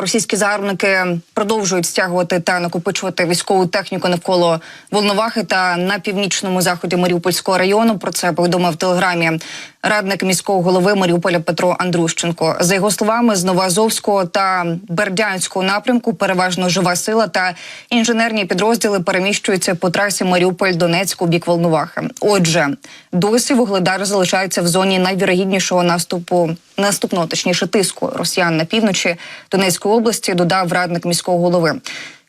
Російські загарбники продовжують стягувати та накопичувати військову техніку навколо Волновахи та на північному заході Маріупольського району. Про це повідомив в телеграмі радник міського голови Маріуполя Петро Андрущенко. За його словами, з Новоазовського та Бердянського напрямку переважно жива сила та інженерні підрозділи переміщуються по трасі Маріуполь-Донецьк у бік Волновахи. Отже, досі вугледар залишається в зоні найвірогіднішого наступу наступного, точніше тиску росіян на півночі Донецької області. Додав радник міського голови.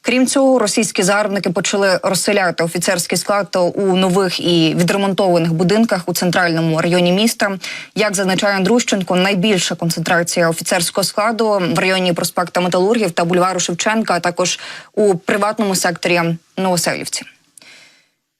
Крім цього, російські загарбники почали розселяти офіцерський склад у нових і відремонтованих будинках у центральному районі міста. Як зазначає Андрущенко, найбільша концентрація офіцерського складу в районі проспекта Металургів та бульвару Шевченка, а також у приватному секторі Новоселівці.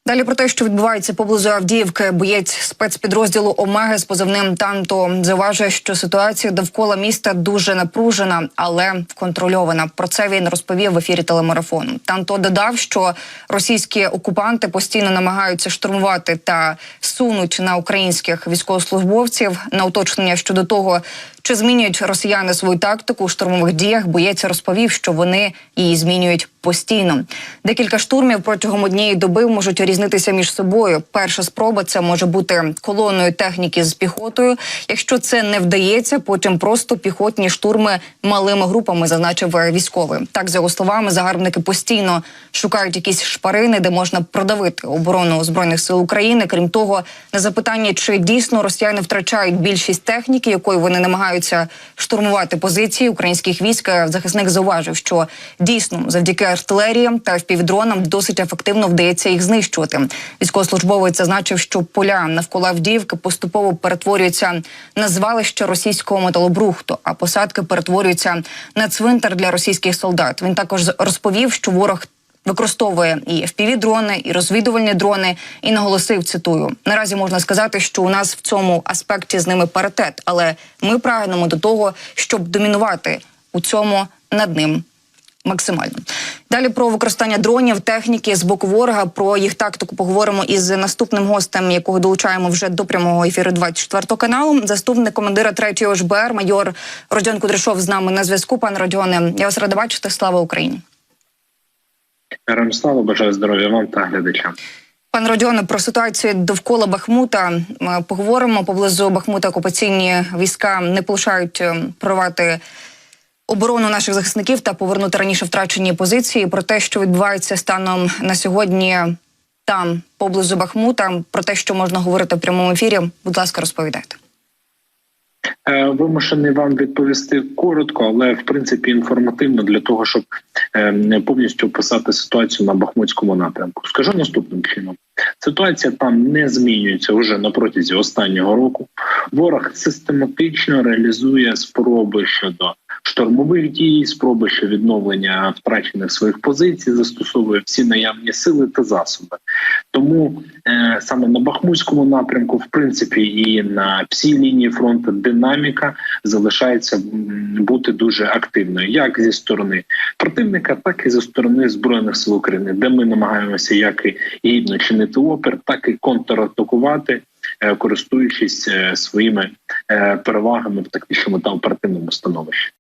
Далі про те, що відбувається поблизу Авдіївки, боєць спецпідрозділу Омеги з позивним Танто зауважує, що ситуація довкола міста дуже напружена, але контрольована. Про це він розповів в ефірі телемарафону. Танто додав, що російські окупанти постійно намагаються штурмувати та сунуть на українських військовослужбовців на уточнення щодо того, чи змінюють росіяни свою тактику у штурмових діях. Боєць розповів, що вони її змінюють постійно. Декілька штурмів протягом однієї доби можуть різнитися між собою. Перша спроба це може бути колоною техніки з піхотою. Якщо це не вдається, потім просто піхотні штурми малими групами, зазначив військовий. Так за його словами, загарбники постійно шукають якісь шпарини, де можна продавити оборону збройних сил України. Крім того, на запитання, чи дійсно росіяни втрачають більшість техніки, якою вони намагаються штурмувати позиції українських військ, захисник зауважив, що дійсно завдяки артилерії та впівдронам досить ефективно вдається їх знищувати. Військовослужбовець зазначив, що поля навколо Авдіївки поступово перетворюються на звалище російського металобрухту, а посадки перетворюються на цвинтар для російських солдат. Він також розповів, що ворог. Використовує і fpv дрони, і розвідувальні дрони, і наголосив цитую: наразі можна сказати, що у нас в цьому аспекті з ними паритет, але ми прагнемо до того, щоб домінувати у цьому над ним максимально. Далі про використання дронів, техніки з боку ворога. Про їх тактику поговоримо із наступним гостем, якого долучаємо вже до прямого ефіру 24 каналу. Заступник командира 3-го ЖБР, майор Родіон Кудряшов з нами на зв'язку. Пане Родіоне, я вас рада бачити. Слава Україні. Героям бажаю здоров'я вам та глядачам. Пане Родіоне, про ситуацію довкола Бахмута Ми поговоримо поблизу Бахмута. Окупаційні війська не полишають прорвати оборону наших захисників та повернути раніше втрачені позиції. Про те, що відбувається станом на сьогодні, там поблизу Бахмута, про те, що можна говорити в прямому ефірі. Будь ласка, розповідайте. Е, Вимушений вам відповісти коротко, але в принципі інформативно для того, щоб е, повністю описати ситуацію на Бахмутському напрямку. Скажу наступним чином: ситуація там не змінюється вже на протязі останнього року. Ворог систематично реалізує спроби щодо штурмових дій, спроби щодо відновлення втрачених своїх позицій, застосовує всі наявні сили та засоби. Тому е, саме на Бахмутському напрямку, в принципі, і на всій лінії фронту динаміка залишається бути дуже активною, як зі сторони противника, так і зі сторони збройних сил України, де ми намагаємося як і гідно чинити опір, так і контратакувати. Користуючись своїми перевагами в тактичному та оперативному становищі.